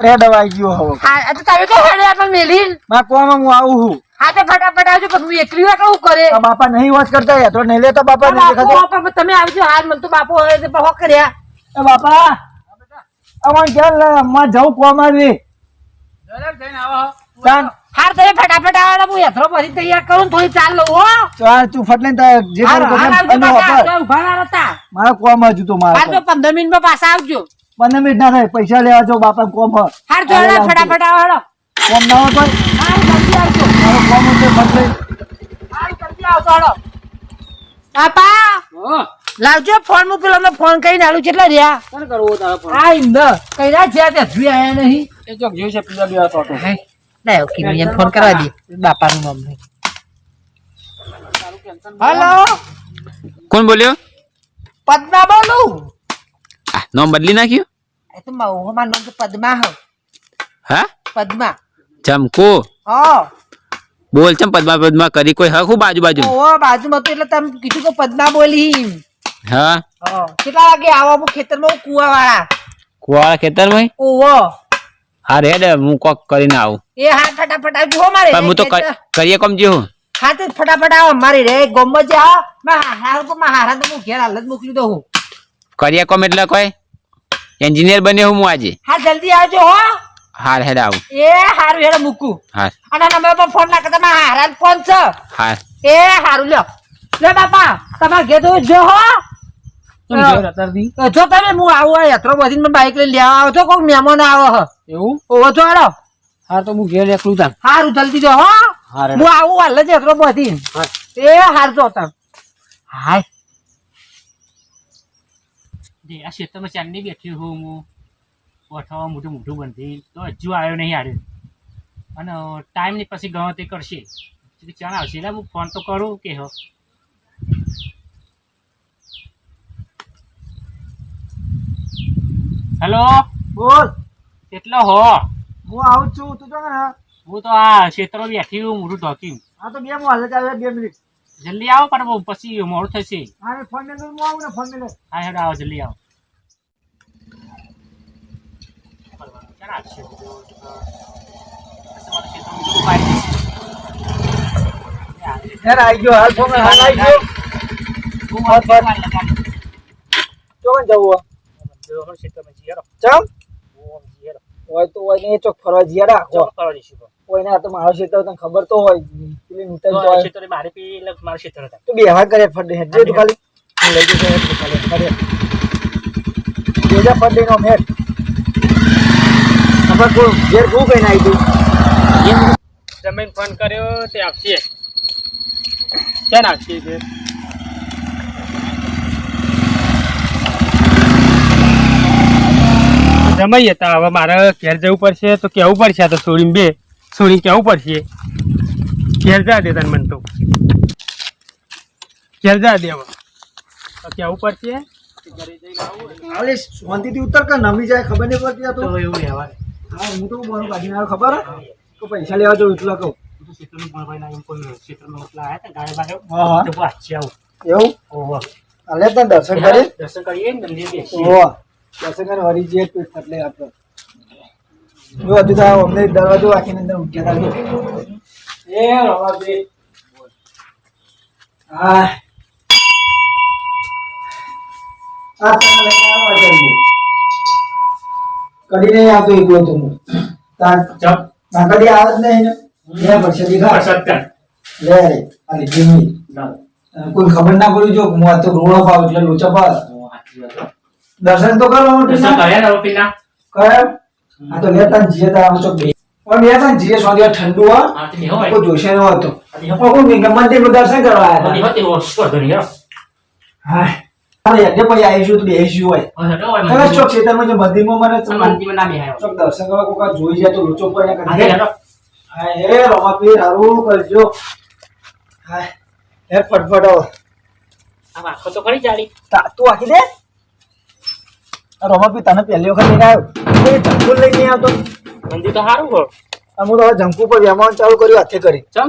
Red અવાઈ ગયો હવે. હા આ તો તમે તો હેડે પણ મેલી માં કોમાં હું આવું હું હા તો ફટાફટ આવજો પણ હું એકલી વાર હું કરે? બાપા નહીં વોચ કરતા યાર. તો નહીં લેતા બાપા નહીં બાપુ દેખાતો? તમે આવજો. હાલ મને તો બાપો હવે તો બહુ કર્યા. એ બાપા અમાર ક્યાં માં જવું કોમ આવી. ચાલ હાર તમે ફટાફટ આવવાના હું યથરો પછી તૈયાર કરું થોડી ચાલ લઉં હો. ચાલ તું ફટ લઈને જે કરું. આવજો, ઊભા ના રહેતા મારે કોમ હજુ તો મારે તો. પંદર મિનિટમાં પાછા આવજો. પંદર મિનિટ ના થાય પૈસા લેવા જો બાપા કોમ હાર જો હાલે. ફટાફટ આવો કોમ ના હોય કોઈ? હાર જલ્દી આવજો. મારો કોમ છે ફટ હાર જલ્દી આવજો હેડો. બાપા લાવજો ફોન હું પેલો ફોન કરીને આલું કેટલા રહ્યા? આ ઇન્દ કઈ ના છે તે હજુ આયા નહીં? ના ઓકે મિયન ફોન કરવા દે. હેલો? કોણ બોલ્યો? પદ્મા બોલું. આ નામ બદલી નાખ્યું? એ તો મારું મારું નામ તો પદ્મા હો. હા? પદ્મા. ચમકો. હા. બોલ ચમ પદ્મા પદ્મા કરી કોઈ હા ખૂબ બાજુ બાજુ ઓ બાજુમાં તો એટલે તમે કીધું કે પદ્મા બોલી હા? હા. કેટલા વાગે આવો હું ખેતરમાં હું કુવા વાળા કુવાળા ખેતરમાં ઓવો હા રેડ હું કોક કરીને આવું. એ હા ફટાફટ આવજો મારે. પણ હું તો કરીએ કોમ જો હા? તો ફટાફટ આવો મારી રે ગોમમાં જે આવો. મારા હારા તો મારા હારા તો હું ઘેર હાલત મોકલી દઉં હું. કરીએ કોમ એટલે કોઈ? એન્જિનિયર બન્યો હું આજે. હા જલ્દી આવજો હો. હાર હેડ આવું. એ હારું હેડ મૂકું. હાર. અને નંબર પર ફોન ના કરતા મારા હારા ફોન છે. હાર. એ હારું લ્યો. લે બાપા તમારે ઘેર જો હો. જો તમે હું આવું યાત્રા બધી મને બાઈક લઈ લેવા આવો છો કોઈક મહેમાન આવો હ. એવું? ઓવો છો હાલો. હા તો હું ઘેર એકલું તાર હારું જલ્દી જો હો. હું આવું હાલ જ યાત્રા બધી એ હાર જો તમે. હાય. જે આ ક્ષેત્રમાં ચાંદની બેઠી હું હું ઓઠાવા મોટું મોઢું બનતી તો હજુ આવ્યો નહીં હારે અને ટાઈમની પછી ગણતરી તે કરશે ચાલ આવશે. એટલે હું ફોન તો કરું કે હો. હેલો બોલ. કેટલો હો. હું આવું છું. તું જો ને હું? તો આ ક્ષેત્રમાં બેઠી હું મોઢું ઢોકી હા તો બે હું હાલ જ આવ્યો બે મિનિટ જલ્દી આવો પણ પછી મોડું થશે. હા ફોન હું આવું ને ફોન ને હા હેડો આવો જલ્દી આવો. ચોક ફરવા જઈએ રાખો ચાલો કરવા દઈશું તો. કોઈ ના તો મારો ક્ષેત્ર તને ખબર તો હોય પેલી નૂતન હોય. મારે પી મારું ક્ષેત્ર હતા. તું બેહવા કરે ફટ હેડ જે ખાલી લઈ જઈશ હેડ તું ખાલી ફટ લઈને આમ હેડ. આપણે કોઈ ઘેર શું કહીને આવી તું જમીન ફોન કર્યો તે આપશે ક્યાં આવશે તે જમાઈએ હતા હવે મારે ઘેર જવું પડશે તો કેવું પડશે આ તો છોડીને બે છોડીને કેવું પડશે? ઘેર જા દે તને મને તો. ઘેરજા દે હવે. કેવું પડશે? શાંતિથી ઉતર કે નમી જાય ખબર નહીં પડતી તો. એવું હા હું તો મારું કાઢીને ના ખબર? તો પૈસા લેવા જવું એટલા કહું. એવું? દર્શન કરી દર્શન કરીએ દર્શન કરી હરી જઈએ એટલે આપણે. જો હજુ તો અમને દરવાજો રાખીને અંદર ઊંઘ્યા હતા એ રવાજી હા. આ તને લઈને આવ્યો આજે કદી નહીં આવતો એકલો તો તાર જપ ના કદી આવે જ નહીં ને? લે પછી દીખા પ્રસાદ લે આ લીધી કોઈ ખબર ના પડી જો હું આ તો રોડો પાવ એટલે લોચા પાસ દર્શન તો કરવાનું દર્શન કર્યા ને રોપીના? કરાય? આ તો લેતા બે. પણ બે જીએ સોંધી ઠંડુ. કોઈ જોશે ન હતો કોઈ મંદિરમાં દર્શન કરવા આ આવ્યા તે. હો, શું વાંધો નહીં, હેડો. હતા હા. અરે યજ્ઞ પછી આવીશું તો બેસીશું હોય. હવે હવે ચોક ખેતરમાં જે મંદિરમાં મને મંદિરમાં ના બેહાય હવે. દર્શન કરવા કોક જોઈ જાય તો લોચો પર હા. હે રમાપીર હારું કરજો. હા હે ફટફટ. આ આંખો તો ખરી જાડી. તું આખી દે? આ પિતાને તને પહેલી વખત લઈને આવ્યો. કોઈ જંકુ લઈને નહીં આવતો. મંદિર તો સારું હો. અમુ તો હવે જંકુ પર વ્યવહાર ચાલુ કર્યું હાથે કરી. ચમ?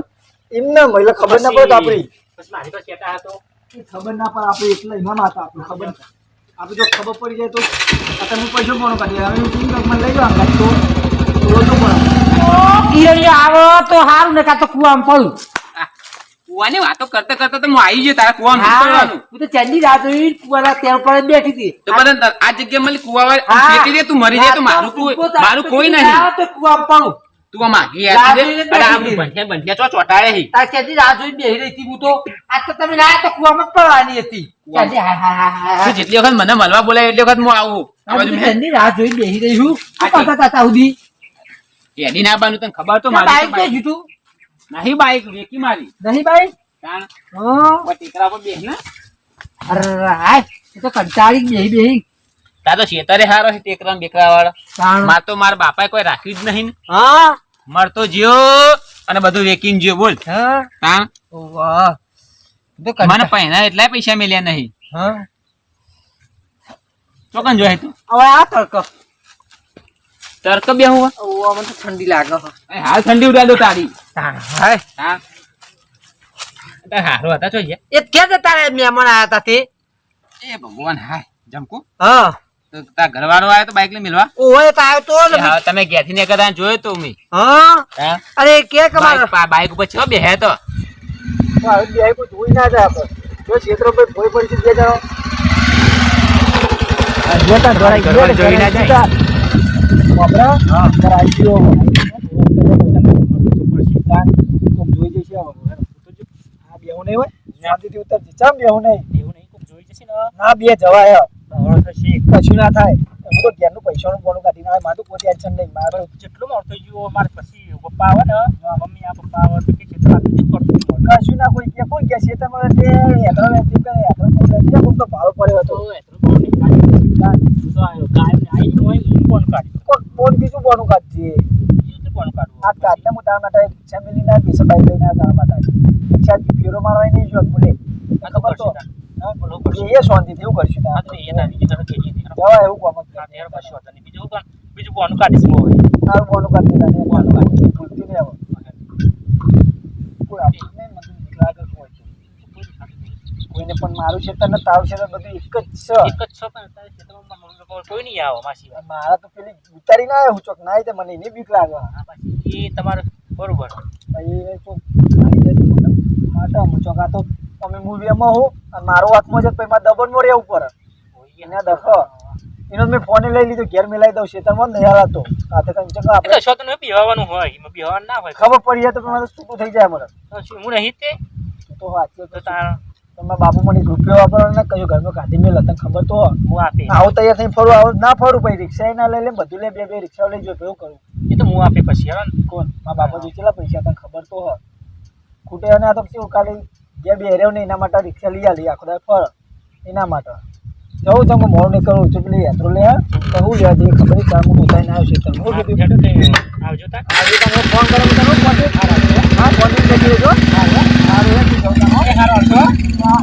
એમને મહિલા ખબર ના પડે તો આપણી પછી મારી તો કહેતા હતો. ખબર ના પડે આપણે એટલે ઇનામ હતા આપણે ખબર આપણે જો ખબર પડી જાય તો આ તમે પૈસો કોણ કાઢી હવે હું કેમ મને લઈ જવા તો તો ઈ અહીંયા આવે તો હારું ને કાં તો કુવામાં પડું કુવાની વાતો કરતા કરતા તો હું આવી ગયો તારા કુવા હું. તો ચેન્ડી રાત જોઈ કુવાના ત્યાં પર બેઠી હતી. તો બધા આ જગ્યા મળી કુવા. ફેંકી દે તું મરી જાય તો મારું કોઈ મારું કોઈ નહીં. તો કુવા પડું તું આ માગી આવી આ બેસી બંઠિયા બંઠિયા ચોટાડે હી. તાર ચેન્ડી રાત જોઈ બેહી રહી હતી હું તો. આજ તો તમે ના તો કુવામાં પડવાની હતી. જેટલી વખત મને મળવા બોલાય એટલી વખત હું આવું. આ બાજુ રાત જોઈ બેહી રહી છું આ કરતા તાતા સુધી એડી ના બાનું તને ખબર તો બાઈક મારી ક્યાં જીતું નહીં બાઈક વેકી મારી. નહીં બાઈક તાણ. હા. ઓય પર બેસ ને. અરે હાય. એ તો કંટાળી બેહી બેહી. તાર તો શેતરે હારો છે ટેકરા બેકરા વાળો. માર તો મારા બાપાએ કોઈ રાખ્યું જ નહીં. હા. મળતો જ્યો અને બધું વેકીને જ્યો બોલ. હા. તાણ. વાહ. તો મને પહેના એટલા પૈસા મળ્યા નહીં. હા. ચોકન જોય તું? હવે આ તડકો. તરક બે હું. મને તો ઠંડી લાગે હાલ ઠંડી ઉડાડો તારી તાણ હાય હા? તાર હારો હતા જોઈએ. એ ક્યાં જતા મહેમાન આયા હતા તે? એ ભગવાન હાય જમકુ. હા. તાર ઘરવાળો આયો તો બાઈક લઈ મિલવા ઓય તો આવ્યો તો હા તમે ઘેરથી ને કદાચ જોયો તો મેં હા. હા? અરે કે કમાલ બાઈક બાઈક ઉપર છો બેહે તો. તો આવી બે કોઈ જોઈ ના જાય આપણે. જો ક્ષેત્રો પર બે ને, જોઈ ના જાય. ગયો. તાર કોક જોઈ જશે હવે. આ બેહું નહીં હોય? શાંતિથી ઉતરજે. ચમ બેહું નહીં? કું જોઈ જશે ના, બે જવાય. કશું ના થાય હું તો ઘેરનું પૈસાનું બોનું કાઢી ના મારું કોઈ ટેન્શન નહીં મારું જેટલું મોડો ગયો મારે પછી પપ્પા આવે ને મમ્મી આ પપ્પા આવે તો કે છે "ચાલ, આ બીજું કરતું કશું ના કોઈ કે કોઈ કે તમારે તે હેઠળ વેચી કરે હેઠળ કોઈ કોક તો ભાડો પડ્યો હતો તો એટલું બહુ નહીં કાઢ્યું. તો આવ્યો. ગાયને આઈને હોય ને કાઢ્યું? કોક બોન બીજું બોનું કાઢજે તો કોણ કાઢવું? આ કાઢને હું તારા માટે રિક્ષા મિલી આ પૈસા બાઈક લઈને તારા. માટે રિક્ષા ફેરો મારવા નહીં જો બોલે. ખબર તો. એ શાંતિ થી એવું કરશું તાર એ ના, બીજું કહેજે નહીં. જવા એવું કોમ હા, કશું નહીં. બીજું કોણ- બીજું કોનું કાઢીશ હું હવે? તારું બોનું કાઢી દે તારે કાઢી ભૂલતી નહીં હવે કોઈ આપણને મને લાગે કોઈ કોઈને પણ મારું છે તને તારું છે બધું એક જ છે. એક જ છે પણ કોઈ નહીં આવે માસી મારા તો પેલી ઉતારી ના આવ્યો ચોક ના તે મને એની બીક લાગે. એ તમારે બરોબર. ભાઈ એ અમુક ચોક આ તો અમે મૂવીમાં હું મારો હાથમાં છે પછી મારા દબન મોરે ઉપર એને દખો. એનો મેં ફોને લઈ લીધો ઘેર મેલાઈ દઉં છે તમારે નહીં હાલાતો. સાથે કંઈ ચંગા આપણે શોધ પીવાનું હોય એમાં પીવાનું ના હોય. ખબર પડી જાય તો મારે શું થઈ જાય મને હું નહીં તે? તો વાત તો તાર તમે બાપુ મને રૂપિયો વાપરવાનો ના કહ્યું ઘરમાં કાઢી મેં તને ખબર તો હું આપે. આવું તૈયાર થઈને ફરું આવું ના ફરું પછી રિક્ષા ના લઈ લે બધું લે બે બે રિક્ષા લઈ જો કરું. એ તો હું આપે પછી હેરાન કોણ? મારા બાપા જોઈ ચેલા પૈસા તને ખબર તો હો ખૂટે અને આ તો પછી જે બે રહ્યો ને એના માટે રિક્ષા લઈ આલી આખો ફર. એના માટે. જવું તમે મોર નહીં કરવું છું પેલી યાત્રો લે તો હું લેવા જઈએ ખબર કામ ચાર ના આવશે આવ્યો છે તમે હું કીધું આવજો તા આજે તમે ફોન કરો તમે કોન્ટેક્ટ હા કોન્ટેક્ટ લઈ લેજો સારું હે. તું જવું તાર. હારો આવજો હા.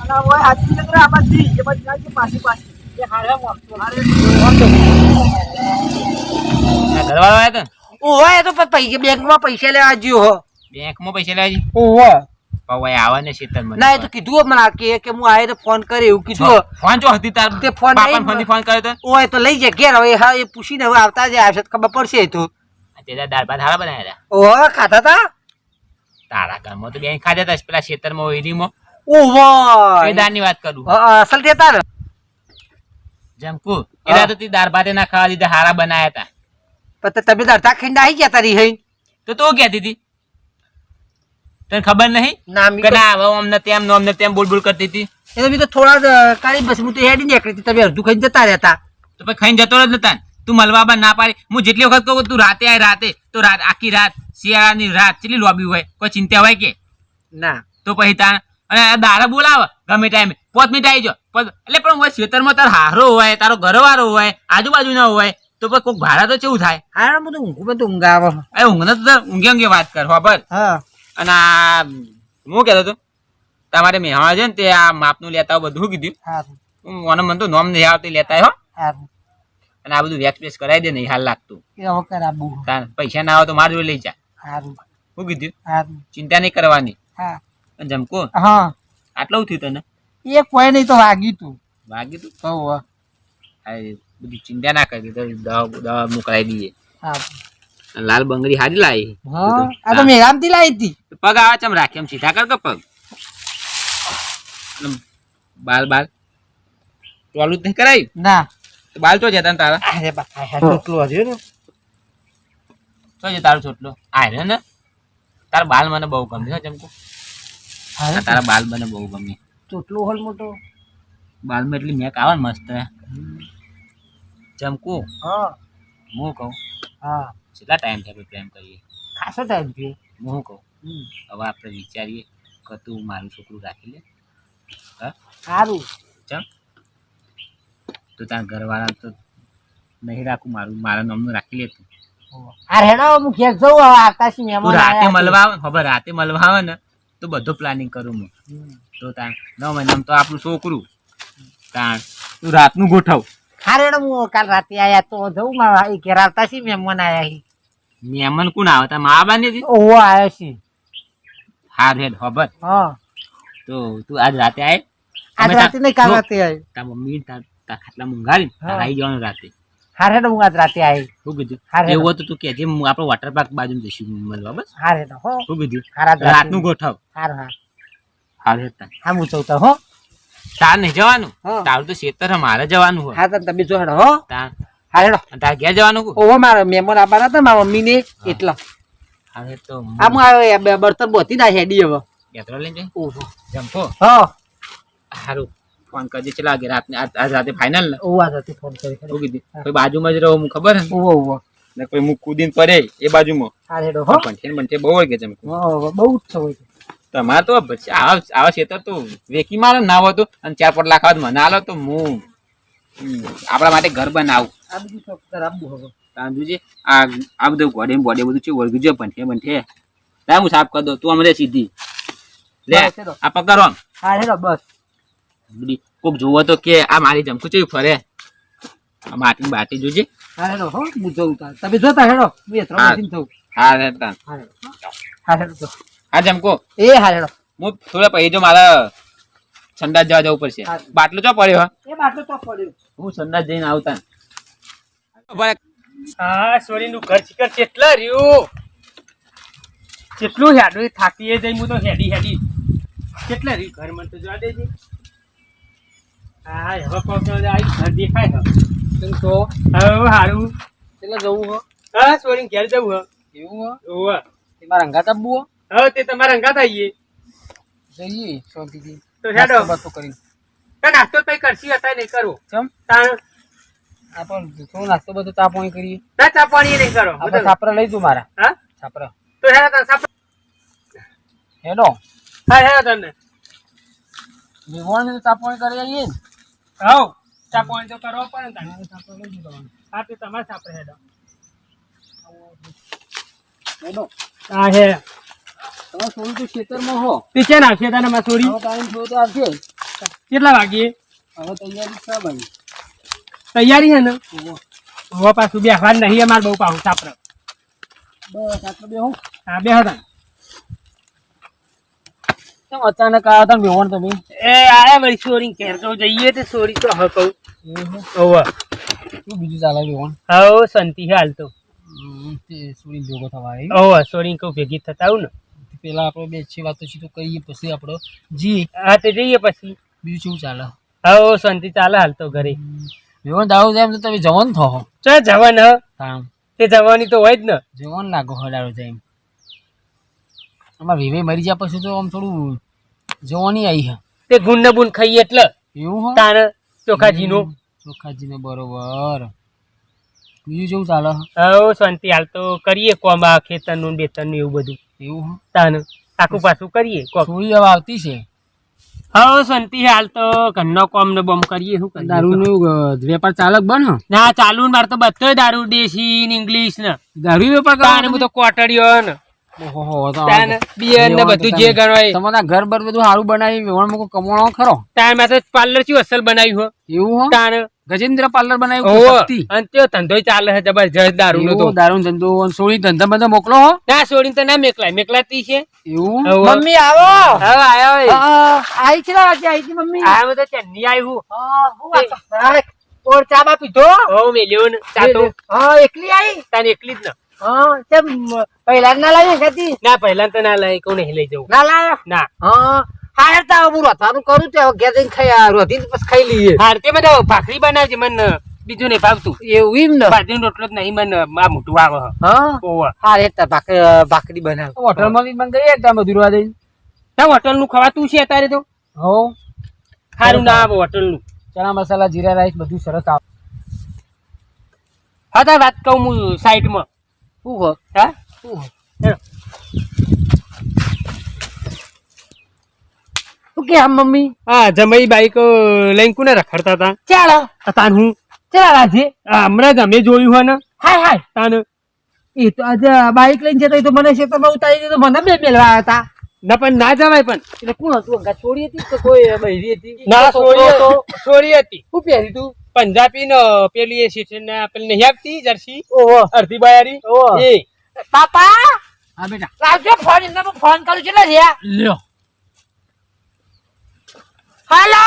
અને હવે આજથી જરા આ બાજુ એ બાજુ જાય છે પાછી પાછી. એ હારે હું હારે નહીં. આ ઘરવાળો આવ્યો તો? ઓય એ તો પૈસા બેંકમાં પૈસા લેવા જ્યો હો. બેંકમાં પૈસા લેવા જી ઓહો પવાય આવે ને શીતલ મને ના એ તો કીધું મને કે કે હું આયે તો ફોન કરે એવું કીધું ફોન જો હતી તાર તે ફોન પાપાને ફોન ફોન કર્યો તો? ઓય તો લઈ જાય ઘેર હવે હા એ પૂછીને હવે આવતા જ આવશે ખબર પડશે તો. તે દાળ ભાત હારા બનાવ્યા ઓ ખાતા તા? તારા ઘરમાં તો બેન ખાધા હતા પેલા ખેતરમાં ઓઈરીમાં ઓહો એ દાળની વાત કરું. અસલ તે તાર? જમકુ એના તો તી દાળ ભાતે ના ખાવા દીધા હારા બનાયા તા. પણ તે તમે તો અડધા ખીંડા આવી ગયા તારી હઈ? તો તો કહેતી હતી? તને ખબર નહીં? ના ના હવે અમને તેમ નો અમને તેમ બોલ બોલ કરતી હતી. એ તો તો થોડા કાળી બસ હું તો હેડી નીકળી હતી. તમે અડધું ખાઈને જતા રહેતા. તો પછી ખાઈને જતો જ નતા તું મળવા બા ના પાડી. હું જેટલી વખત કહું તું રાતે આય રાતે તો રાત આખી રાત શિયાળાની રાત ચેટલી લોબી હોય? કોઈ ચિંતા હોય કે? ના. તો પછી તાણ અને દાડા બોલાવે ગમે ટાઈમે. પોત મિનિટ આવી જો એટલે પણ હોય ખેતરમાં તારો હારો હોય તારો ઘરવાળો હોય આજુબાજુ ના હોય તો પછી કોઈક ભાડા તો કેવું થાય? હા બધું ઊંઘું બધું ઊંઘ આવે એ ઊંઘને તો ઊંઘે ઊંઘે વાત કર ખબર હા. અને આ હું કહેતો હતો તમારે મેહાણા છે ને તે આ માપનું લેતા બધું કીધું. મને મને તો નોમ નહીં આવતી લેતા આવ્યો અને આ બધું વેચ વેક્સ કરાવી દે નહીં હાલ લાગતું. પૈસા ના આવે તો મારું લઈ જા. શું કીધું ચિંતા નહીં કરવાની. હા. જમકો? આટલું થયું તને? એ કોઈ નહીં તો વાગ્યું તું. વાગ્યું તું? કહું બધું બધી ચિંતા ના કરી દવા દવા મોકલાવી દઈએ. હા. લાલ બંગડી હારી લાવી હા? આ તો મેરામથી લાવી હતી. પગ આવા ચમ રાખે એમ સીધા કર કે પગ? બાલ બાલ. ચાલુ જ નહીં કરાયું? ના. બાલ તો જતા તારા. અરે બાપા છોટલો હજુ ને. તો છે તારો ચોટલો. આ રહ્યો ને? તારા બાલ મને બહુ ગમે છે ચમકુ. તારા બાલ મને બહુ ગમે. ચોટલો હોલ મોટો. બાલમાં એટલી મેક આવે ને મસ્ત. ચમકું. હા. હું કહું? હા. કેટલા ટાઈમ થયો આપણે પ્રેમ કરીએ? ખાસો ટાઈમ થયો. હું કહું? હવે આપણે વિચારીએ કે તું મારું છોકરું રાખી લે. સારું. ચમ. તો તારા ઘરવાળા તો નહીં રાખું મારું. મારા નામનું રાખી લે તું. આ રેડો હું ઘેર જઉં હવે આકાશી મહેમાન રાતે મળવા આવે ખબર? રાતે મળવા આવે ને તો બધું પ્લાનિંગ કરું હું. તો તાર નવ મહિનામાં તો આપણું છોકરું. તાણ તું રાતનું ગોઠવ. હા રેડો હું કાલ રાતે આયા તો જઉં મારા ઘેર. આવતા છે મહેમાન આયા મહેમાન કોણ આવે? તા મા બાને હતી ઓ આયો છે. હાર હેડ ખબર હા. તો તું આજ રાતે આય. આજ રાતે નહીં કાલ રાતે આય. તા મમ્મી તા તા ખાટલા મુંગારી આઈ જવાનું રાતે. હા રેડો હું આજ રાતે આવી શું કીધું? હા, એવું તો તું કે જે આપણે વોટર પાર્ક બાજુ જઈશું મળવા બસ. હા રેડો હો. શું કીધું? રાત. નું ગોઠવ. હા હા. હાર હેડ હા હું જઉં તો હો. તાર નહીં જવાનું. તારું તો ખેતર મારે જવાનું હોય હા તો તમે જોડો હો. તાર હા રેડો તાર ઘેર જવાનું ઓહો મારા મહેમાન આવવાના હતા મારા મમ્મી એટલા. હવે તો આ હું બર્તન બોતી ના હેડી હવે. યાત્રા લઈને જઈ? ઓહો. જમતો હા. સારું ફોન કરજે ચલા વાગે? રાતને આજ આજ રાતે ફાઇનલ ને? ઓહો આજ રાતે ફોન કરી શું કીધું? કોઈ બાજુમાં જ રહો હું ખબર હે ઓહો ઓહો. ને કોઈ હું કૂદીને પડે એ બાજુમાં. હા. બહુ હોય કે ચમકું બહુ જ હોય તમારે તો પછી આવા છે તો વેકી મારો ના હોય તો અને ચાર પાંચ લાખ આવે તો મને. આલો તો હું આપણા માટે ઘર બનાવું. આ બધું ચોક્કર કરાવવું હવે. તાંજુજી આ આ બધું ગોડે બોડે બધું છે વળગી જો પંઠે બંઠે તા હું સાફ કરી દો તું અમને સીધી. લે આ પકડો. હા રેડો બસ. કોક જોવો તો કે આ મારી જમકું ચેવી ફરે. આ માટી બાટી જોજે. હા રેડો હો હું જઉં તાર. તમે જોતા હેડો હું એ ત્રણ હા. થઉં હા રહેતા હા હા રેડો હા જમકો એ હા રેડો હું થોડા પછી જો મારા સંડાસ જવા જવું પડશે. બાટલો ચો પડ્યો એ બાટલો ચો પડ્યો. હું સંડાસ જઈને આવતા. હા સોરીનું ઘર ચીકર કેટલા રહ્યું? કેટલું હેડું થાકીએ જઈ હું તો હેડી હેડી. કેટલા રહ્યું ઘર મને તો જોવા દેજે. હા હવે કોક આવી ઘર દેખાય હવે. તો હવે હારું. એટલે જવું હો. હા સોરી ઘેર જવું હો. એવું હો? ઓવા તે મારા અંગાત આપવું હો? હવે તે તમારા અંગાત આવીએ. જઈએ શાંતિથી. તો હેડો. નાસ્તો તો કરીને. તો નાસ્તો કઈ કરશી હતા નહીં કરો. ચમ? તાણ? પણ નાસ્તો બધો ચા પાણી કરીએ. ના ચા પાણી નહીં કરો. આપણે છાપરા લઈ જઉં મારા. હા? છાપરા. તો હેડો તને સાપ હેડો. હા હેડો તને. વિવણ ચા પાણી કરી આવીએ ને. હાઉ ચા પાણી તો કરવો પડે ને તારે. હા તે તમારે સાપરે હેડો. હેડો. હા હે. તમે થોડું તો ખેતરમાં હો. તે છે નાખશે તને માં સોરી. હવે ટાઈમ થયો તો આવશે કેટલા વાગીએ હવે તૈયારી છે ભાઈ. તૈયારી હે ને? હવે પાછું બેસવા નહીં અમારે બહુ પાછું સાપરે બસ આટલું બે હું હા બે હતા કેમ અચાનક આવ્યા હતા ને વિવણ તમે? એ આયા વળી સોરી ઘેર તો જઈએ તે સોરી તો હવે કહું. ઓવા શું બીજું ચાલે વિવણ હવે શાંતિ હે હાલ તો. તે સુરી ભેગો થવા આવી ઓવા સોરી કહું ભેગી થતા આવું ને. પેલા આપણે બે છે વાતો છે તો કહીએ પછી આપણો. જી. હા તે જઈએ પછી. બીજું શું ચાલે? હવે શાંતિ ચાલે હાલ તો ઘરે. વિવણ દારૂ જાય તો તમે જવાન થો ચા જવાન? હ. તે જવાની તો હોય જ ને. જવાન લાગો હડારો જાય આમાં અમાર વિવે મરી જાય પછી તો આમ થોડું જવાની આવી હા. તે ગુણ ને બુન ખાઈએ એટલે. એવું હો? તાણ ચોખાજીનું. ચોખાજીને બરોબર. બીજું જેવું ચાલે હે? હવે શાંતિ હાલ તો કરીએ કોમ આ ખેતરનું ને બેતરનું એવું બધું. એવું હો? તાન આખું પાછું કરીએ કોમ. હવે આવતી છે. હવે શાંતિ હાલ તો. ઘરનો કોમ ને બોમ કરીએ શું કરીએ? દારૂનો વેપાર ચાલક બન ના ચાલુ ને મારે તો બધો દારૂ દેશી ને ઇંગ્લિશ ને. દારૂ વેપાર કરવાનો હું તો કોટડીઓ ને. ઓહો તો તાન બિયર ને વેવાણ તો બધું જે ગણવાય. તમારા ઘર બર બધું સારું બનાવી વેવણ મૂકો કમાણો ખરો? તાનમાં તો પાર્લર ચી અસલ બનાવ્યું હો. એવું હો? તાન. ગજેન્દ્ર પાર્લર બનાવ્યું ઓહો અને તે ધંધો ચાલે છે જબરજસ્ત દારૂ નો તો. ધંધો સોળી ધંધા બધા મોકલો હો. ના સોળી તો ના મેકલાય મેકલાતી છે. એવું? મમ્મી આવો. હવે આયા છે આજે આવી છે મમ્મી? આ બધા ચન્ની આવ્યું ઓર ચા બા પીધો હો મેલ્યો ને ચા તો. હા એકલી આઈ? તાને એકલી જ ને. હા તેમ પહેલા ના લાવી હતી ના પહેલા તો ના લાય કહું નહીં લઈ જવું? ના લાવ્યો ના. હા કરું તે હવે ઘેર જઈને ખાઈ પછી ખાઈ લઈએ. હાર તે મને ભાખરી બનાવજે મને બીજું નહીં ભાવતું. એવું એમ ને? ભાજી રોટલો જ નહીં મને આ મોટું આવે હ. હા? ભાખરી ભાખરી બનાવ. હોટલમાં બી મંગાવીએ ત્યાં બધું રોવા દઈ ના હોટલનું ખવાતું છે અત્યારે તો. હો. સારું ના આવે હોટલનું ચણા મસાલા જીરા રાઈસ બધું સરસ આવે. હા વાત કહું હું સાઈડમાં. કહો હા શું કે આમ મમ્મી હા જમાઈ બાઈક લઈને કોને રખડતા હતા ચાલો તાન હું ચાલ રાજે હમણાં જ અમે જોયું હોય ને હાય હાય તાન એ તો આજે બાઈક લઈને જતો તો મને ખેતરમાં ઉતારી દીધો મને બે મેળવા હતા ના પણ ના જવાય પણ એટલે કોણ હતું અંગા છોડી હતી કે કોઈ બૈરી હતી ના છોડી હતો? સોરી હતી હું પહેરી તું પંજાબી ને પેલી એ સીટ ને પેલી નહીં આપતી જર્સી? ઓહો. અડધી બાયારી? ઓહો. એ. પાપા હા બેટા. લાવજો ફોન એમને ફોન કરું છું લ્યા. લ્યો. હાલો?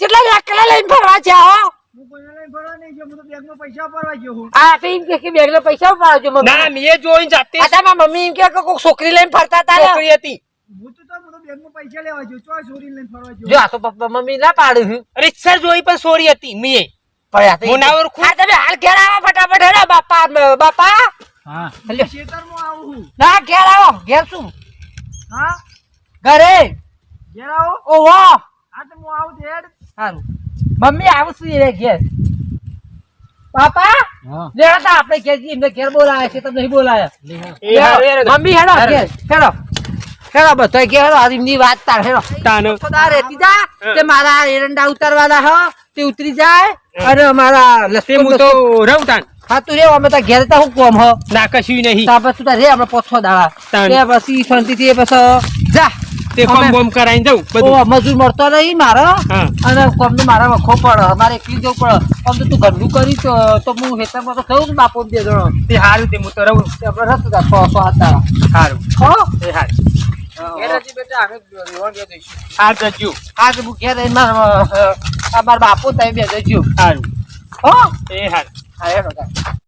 કેટલા એકલા લઈને ફરવા જાઓ પૈસા લઈને ફરવા નહીં ગયો હું તો બેગમાં પૈસા ભરવા ગયો હું આ તો એમ કે કે બેગલે પૈસા ઉપાડજો ના મેં જોઈને જાતે આ મમ્મી એમ કે કે છોકરી લઈને ફરતા હતા ને. છોકરી હતી. હું તો તો હું તો બેગમાં પૈસા લેવા ગયો ચોય છોરીને લઈને ફરવા ગયો જો આ તો પપ્પા મમ્મી ના પાડું છું. રીતસર જોઈ પણ સોરી હતી મેં પણ આ તો હું ના ઓળખું. હા તમે હાલ ઘેર આવો ફટાફટ હેડો બાપા બાપા. હા લ્યો. ખેતરમાં આવું ના ઘેર આવો ઘેર શું? હા? ઘરે. ઘેર આવો? ઓહો. હા તો હું આવું હેડ. સારું. મમ્મી આવું છું રે ઘેર. પાપા હા. આપણે ઘેર એમને ઘેર બોલાયા છે તમને નહીં બોલાયા એ હારું યાર. મમ્મી હેડો ઘેર. હેડો. હેડો બધો ઘેર હેડો આ વાત તાર હેડો. તાન. ખોદા રહેતી જા તે મારા એરંડા ઉતારવાના હો તે ઉતરી જાય અને મારા તે હું તો રહું તાન. હા તું રે અમે તો ઘેર તો હું કોમ હો? ના કશું નહીં. તા પછી તું રે આપણે પોછો દાડા. તે પછી શાંતિથી પછી જા. તે કોમ બોમ કરાઈને જવું બધું. મજૂર મળતો નહીં મારો. અને કોમ તો મારા વખો પડે મારે એકલી જવું પડે કોમ તો તું ઘરનું કરી તો તો હું હેતરમાં તો થયું બાપુ બે જણો. તે હારું તે હું તો રહું તે આપણે હતું તાર સો સો હાથ દાડા હારું. હો? એ હારું. બાપુ તમે બે જજો સારું. હો? એ હાર. હા તાર.